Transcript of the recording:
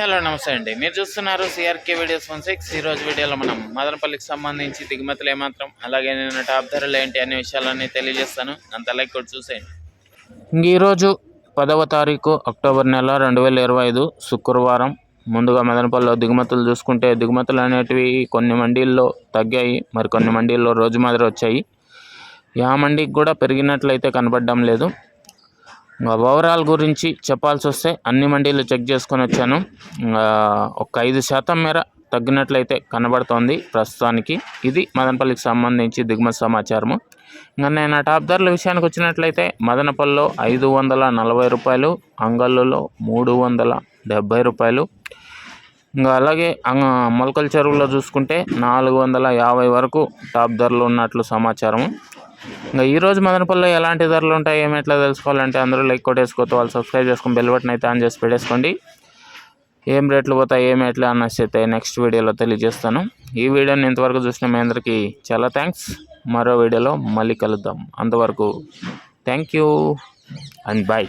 Hello నమస్తే అండి. మీరు చూస్తున్నారు సిఆర్కే వీడియోస్ వన్ సిక్స్ ఈ రోజు వీడియోలో మనం మదనపల్లికి సంబంధించి దిగుమతులు ఏమాత్రం అలాగే నేను టాప్ ధరలు ఏంటి అనే విషయాలన్నీ తెలియజేస్తాను. అంత లైక్ కూడా చూసేయండి. ఈరోజు పదవ తారీఖు అక్టోబర్ నెల రెండు వేల ఇరవై ఐదు శుక్రవారం. ముందుగా మదనపల్లిలో దిగుమతులు చూసుకుంటే దిగుమతులు అనేటివి కొన్ని మండీల్లో తగ్గాయి మరి కొన్ని మండీల్లో రోజు మాదిరి వచ్చాయి. యా మండీకి కూడా పెరిగినట్లయితే కనబడడం లేదు. ఓవరాల్ గురించి చెప్పాల్సి వస్తే అన్ని మండీలు చెక్ చేసుకొని వచ్చాను. ఇంకా ఒక ఐదు శాతం మేర తగ్గినట్లయితే కనబడుతోంది ప్రస్తుతానికి. ఇది మదనపల్లికి సంబంధించి దిగుమతి సమాచారము. ఇంకా నేను ఆ టాప్ ధరల విషయానికి వచ్చినట్లయితే మదనపల్లిలో ఐదు వందల నలభై రూపాయలు అంగళ్ళులో మూడు వందల డెబ్భై రూపాయలు. ఇంకా అలాగే మొలకల చెరువులో చూసుకుంటే నాలుగు వందల యాభై వరకు టాప్ ధరలు ఉన్నట్లు సమాచారము. ఇంకా ఈరోజు మదనపల్లిలో ఎలాంటి ధరలు ఉంటాయి ఏమి ఎట్లా తెలుసుకోవాలంటే అందరూ లైక్ కొట్టేసుకోవచ్చు వాళ్ళు సబ్స్క్రైబ్ చేసుకొని బెల్ బటన్ అయితే ఆన్ చేసి పెట్టేసుకోండి. ఏం రేట్లు పోతాయి ఏమి ఎట్లా అన్నసి అయితే నెక్స్ట్ వీడియోలో తెలియజేస్తాను. ఈ వీడియోని ఇంతవరకు చూసిన మీ అందరికీ చాలా థ్యాంక్స్ మరో వీడియోలో మళ్ళీ కలుద్దాం. అంతవరకు థ్యాంక్ యూ అండ్ బాయ్